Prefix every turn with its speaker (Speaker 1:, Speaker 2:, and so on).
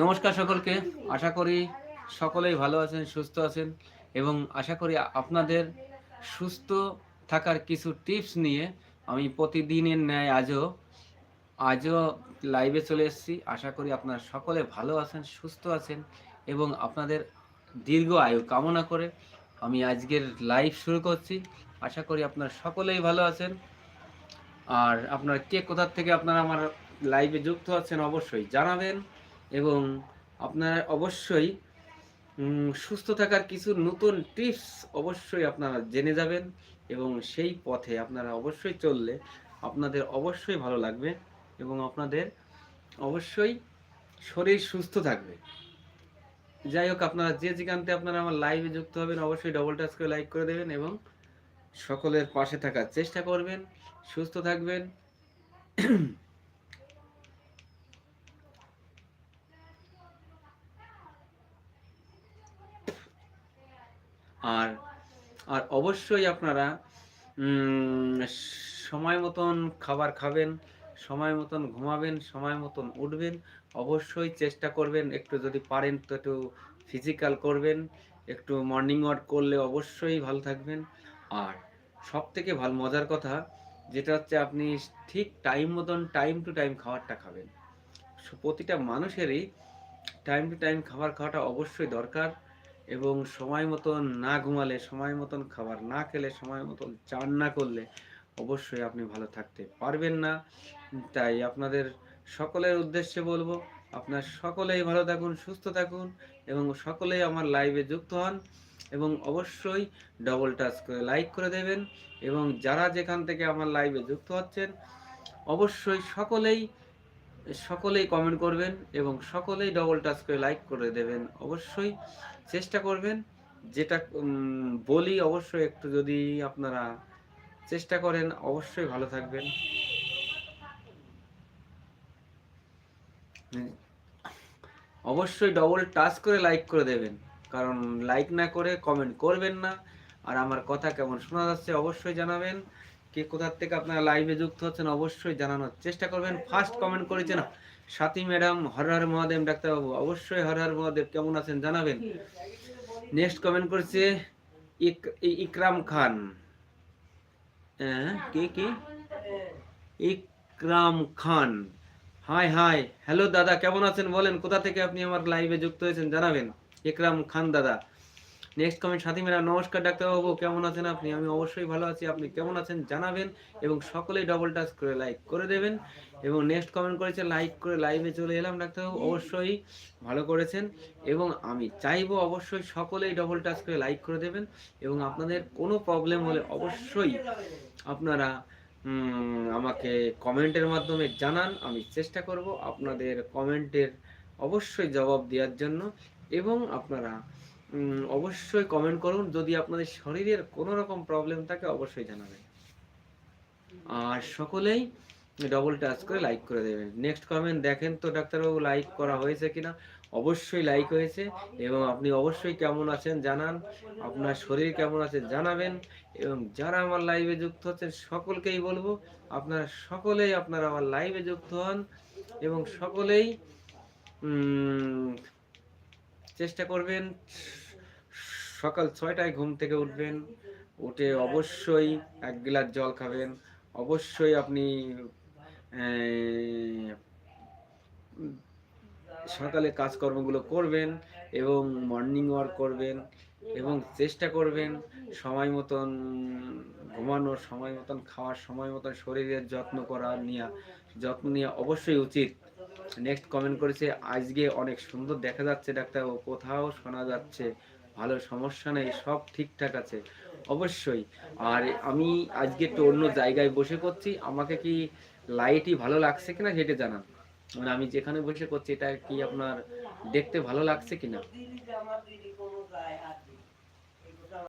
Speaker 1: নমস্কার সকলকে। আশা করি সকলেই ভালো আছেন, সুস্থ আছেন এবং আশা করি আপনাদের সুস্থ থাকার কিছু টিপস নিয়ে আমি প্রতিদিনের ন্যায় আজও আজও লাইভে চলে এসেছি। আশা করি আপনারা সকলে ভালো আছেন, সুস্থ আছেন এবং আপনাদের দীর্ঘ আয়ু কামনা করে আমি আজকের লাইভ শুরু করছি। আশা করি আপনারা সকলেই ভালো আছেন। আর আপনারা কে কোথার থেকে আপনারা আমার লাইভে যুক্ত আছেন অবশ্যই জানাবেন এবং আপনারা অবশ্যই সুস্থ থাকার কিছু নতুন টিপস অবশ্যই আপনারা জেনে যাবেন এবং সেই পথে আপনারা অবশ্যই চললে আপনাদের অবশ্যই ভালো লাগবে এবং আপনাদের অবশ্যই শরীর সুস্থ থাকবে। যাই হোক, আপনারা যে যেখানতে আপনারা আমার লাইভে যুক্ত হবেন, অবশ্যই ডবল টাচ করে লাইক করে দেবেন এবং সকলের পাশে থাকার চেষ্টা করবেন। সুস্থ থাকবেন। আর আর অবশ্যই আপনারা সময় মতন খাবার খাবেন। সময় মতন ঘুমাবেন, সময় মতন উঠবেন, অবশ্যই চেষ্টা করবেন, একটু যদি পারেন তো একটু ফিজিক্যাল করবেন, একটু মর্নিং ওয়াক করলে অবশ্যই ভালো থাকবেন। আর সব থেকে ভালো, মজার কথা যেটা হচ্ছে আপনি ঠিক টাইম মতন টাইম টু টাইম খাবারটা খাবেন। প্রতিটা মানুষেরই টাইম টু টাইম খাবার খাওয়াটা অবশ্যই দরকার এবং সময় মতন না ঘুমালে, সময় মতন খাবার না খেলে, সময় মতন চান না করলে অবশ্যই আপনি ভালো থাকতে পারবেন না। তাই আপনাদের সকলের উদ্দেশ্যে বলব, আপনার সকলেই ভালো থাকুন, সুস্থ থাকুন এবং সকলেই আমার লাইভে যুক্ত হন এবং অবশ্যই ডবল টাচ করে লাইক করে দেবেন এবং যারা যেখান থেকে আমার লাইভে যুক্ত হচ্ছেন, অবশ্যই সকলেই সকলেই কমেন্ট করবেন এবং সকলেই ডবল টাচ করে লাইক করে দেবেন। অবশ্যই চেষ্টা করবেন, যেটা বলি অবশ্যই একটু যদি আপনারা চেষ্টা করেন, অবশ্যই ভালো থাকবেন। অবশ্যই ডবল টাচ করে লাইক করে দেবেন, কারণ লাইক না করে কমেন্ট করবেন না। আর আমার কথা কেমন শোনা যাচ্ছে অবশ্যই জানাবেন। কে কোথার থেকে আপনারা লাইভে যুক্ত হচ্ছেন অবশ্যই জানানোর চেষ্টা করবেন। ফার্স্ট কমেন্ট করেছেন সাথী ম্যাডাম হর হর মহাদেব ডাক্তারবাবু অবশ্যই হর হর মহাদেব, কেমন আছেন জানাবেন। নেক্সট কমেন্ট করেছে ইক- ইকরাম খান। কে কে? Ikram Khan. Hi hi. Hello, দাদা, কেমন আছেন? বলেন, কোথা থেকে আপনি আমার লাইভে যুক্ত হয়েছেন? জানাবেন। ইকরাম খান, দাদা। নেক্সট কমেন্ট সাথী মেরা নমস্কার, ডাক্তারবাবু, কেমন আছেন আপনি? আমি অবশ্যই ভালো আছি। আপনি কেমন আছেন? জানাবেন এবং সকলেই ডবল টাচ করে লাইক করে দেবেন। এবং নেক্সট কমেন্ট করেছে লাইক করে লাইভে চলে এলাম, ডাক্তারবাবু। অবশ্যই ভালো করেছেন। এবং আমি চাইব অবশ্যই সকলেই ডবল টাচ করে লাইক করে দেবেন। এবং আপনাদের কোনো প্রবলেম হলে অবশ্যই আপনারা আমাকে কমেন্টের মাধ্যমে জানান, আমি চেষ্টা করব আপনাদের কমেন্টের অবশ্যই জবাব দেওয়ার জন্য এবং আপনারা অবশ্যই কমেন্ট করুন। যদি আপনাদের শরীরের কোনো রকম প্রবলেম থাকে, অবশ্যই জানাবেন। আর সকলেই ডবল টাচ করে লাইক করে দেবেন। নেক্সট কমেন্ট দেখেন তো ডাক্তারবাবু লাইক করা হয়েছে কিনা? অবশ্যই লাইক হয়েছে এবং আপনি অবশ্যই কেমন আছেন জানান। আপনার শরীর কেমন আছে জানাবেন এবং যারা আমার লাইভে যুক্ত হচ্ছেন সকলকেই বলব, আপনারা সকলেই আপনারা আমার লাইভে যুক্ত হন এবং সকলেই চেষ্টা করবেন সকাল ছয়টায় ঘুম থেকে উঠবেন, উঠে অবশ্যই এক গ্লাস জল খাবেন, অবশ্যই আপনি সকালে কাজকর্মগুলো করবেন এবং মর্নিং ওয়াক করবেন এবং চেষ্টা করবেন সময় মতন ঘুমানোর সময় মতন খাওয়ার সময় মতন শরীরের যত্ন করা নিয়ে যত্ন নেওয়া অবশ্যই উচিত। নেক্সট কমেন্ট করেছে, আজকে অনেক সুন্দর দেখা যাচ্ছে ডাক্তার কোথাও শোনা যাচ্ছে ভালো সমস্যা নেই, সব ঠিকঠাক আছে। অবশ্যই। আর আমি আজকে একটু অন্য জায়গায় বসে করছি আমাকে কি লাইটই ভালো লাগছে কিনা সেটা জানান। মানে আমি যেখানে বসে করছি এটা কি আপনার দেখতে ভালো লাগছে কিনা?